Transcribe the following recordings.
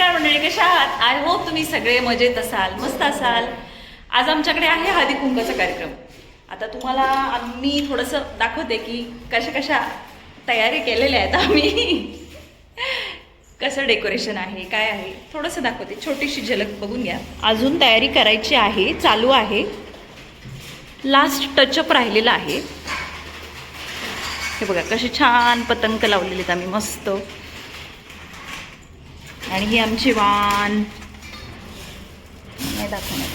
नमस्कार मंडळी कशा आहात? आय होप तुम्ही सगळे मजेत असाल मस्त असाल. आज आमच्याकडे आहे हळदी कुंकाचा कार्यक्रम. आता तुम्हाला आम्ही थोडंसं दाखवते की कशा कशा तयारी केलेल्या आहेत आम्ही. कसं डेकोरेशन आहे काय आहे थोडंसं दाखवते. छोटीशी झलक बघून घ्या. अजून तयारी करायची आहे चालू आहे. लास्ट टचअप राहिलेला आहे. हे बघा कसे छान पतंग लावलेले आहेत आम्ही मस्त. आणि ही आमची वान. नाही दाखवणार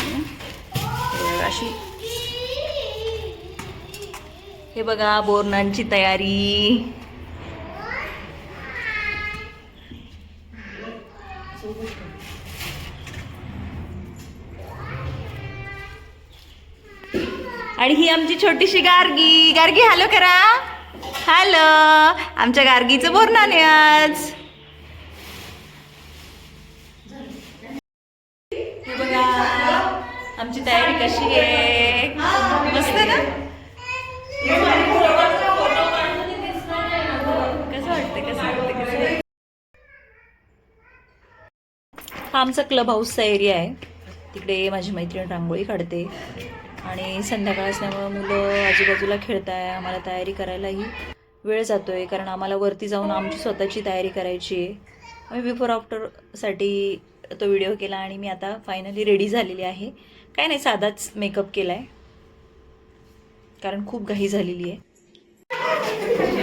हे बघा, अशी. हे बघा बोरणांची तयारी. आणि ही आमची छोटीशी गार्गी. गार्गी हॅलो करा. हॅलो आमच्या गार्गीचं बोरणाने आज. हे बघा आमची तयारी कशी आहे? मस्त ना? कसं वाटतं कसं वाटतं कसं हा आमचा क्लब हाऊसचा एरिया आहे. तिकडे माझी मैत्रीण रांगोळी काढते. आणि संध्याकाळ असल्यामुळं मुलं आजूबाजूला खेळत आहे आम्हाला तयारी करायलाही वेळ जातो आहे कारण आम्हाला वरती जाऊन आमची स्वतःची तयारी करायची आहे. आम्ही बिफोर आफ्टरसाठी तो व्हिडिओ केला आणि मी आता फायनली रेडी झालेली आहे. काय नाही साधाच मेकअप केला आहे कारण खूप घाई झालेली आहे.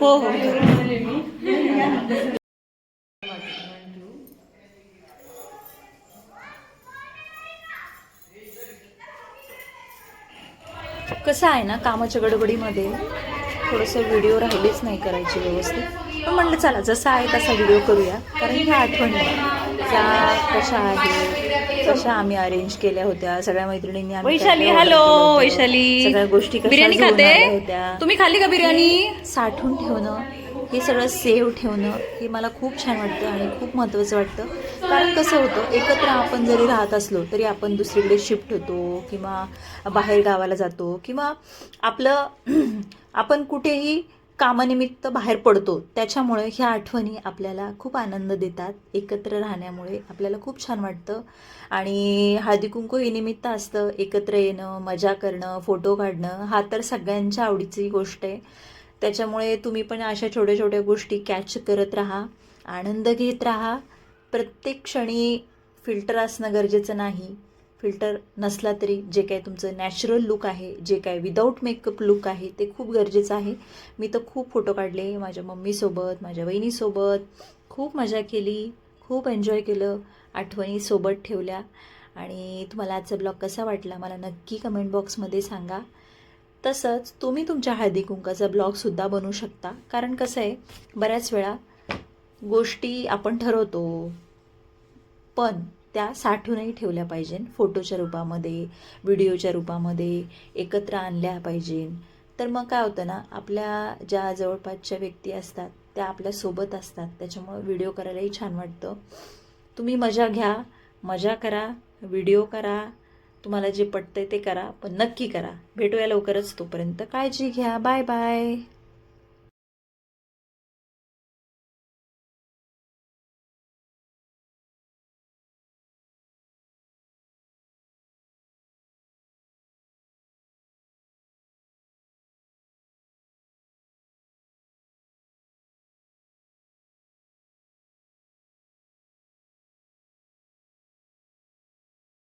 हो हो. कसं आहे ना कामाच्या गडबडीमध्ये थोडंसं व्हिडिओ राहिलेच नाही करायची व्यवस्थित. पण म्हणलं चला जसा आहे तसा व्हिडिओ करूया. कारण ह्या आठवणी त्या कशा आहेत कशा आम्ही अरेंज केल्या होत्या? सगळ्या मैत्रिणींनी वैशाली हॅलो. वैशाली. सगळ्या गोष्टी बिर्याणी खाते? होत्या. तुम्ही खाल्ली का बिर्याणी? साठवून ठेवणं हे सगळं सेव ठेवणं हे मला खूप छान वाटतं आणि खूप महत्त्वाचं वाटतं. कारण कसं होतं एकत्र आपण जरी राहत असलो तरी आपण दुसरीकडे शिफ्ट होतो किंवा बाहेर गावाला जातो किंवा आपलं आपण कुठेही कामानिमित्त बाहेर पडतो. त्याच्यामुळे ह्या आठवणी आपल्याला खूप आनंद देतात. एकत्र राहण्यामुळे आपल्याला खूप छान वाटतं. आणि हळदी कुंकू हे निमित्त असतं. एकत्र येणं मजा करणं फोटो काढणं हा तर सगळ्यांच्या आवडीची गोष्ट आहे. त्याच्यामुळे तुम्ही पण अशा छोट्या छोट्या गोष्टी कॅच करत राहा. आनंद घेत राहा. प्रत्येक क्षणी फिल्टर असणं गरजेचं नाही. फिल्टर नसला तरी जे काय तुमचं नॅचरल लुक आहे जे काय विदाऊट मेकअप लुक आहे ते खूप गरजेचं आहे. मी तर खूप फोटो काढले माझ्या मम्मीसोबत माझ्या वहिनीसोबत. खूप मजा केली खूप एन्जॉय केलं आठवणी सोबत ठेवल्या. आणि तुम्हाला आजचा ब्लॉग कसा वाटला मला नक्की कमेंट बॉक्समध्ये सांगा. तसंच तुम्ही तुमच्या हळदी कुंकाचा ब्लॉगसुद्धा बनवू शकता. कारण कसं आहे बऱ्याच वेळा गोष्टी आपण ठरवतो. पण त्या साठवूनही ठेवल्या पाहिजे. फोटोच्या रूपामध्ये व्हिडिओच्या रूपामध्ये एकत्र आणल्या पाहिजे. तर मग काय होतं ना आपल्या ज्या जवळपासच्या व्यक्ती असतात त्या आपल्यासोबत असतात. त्याच्यामुळं व्हिडिओ करायलाही छान वाटतं. तुम्ही मजा घ्या मजा करा व्हिडिओ करा तुम्हाला जे पटतंय ते करा पण नक्की करा. भेटूया लवकरच तोपर्यंत. काळजी घ्या. Bye bye.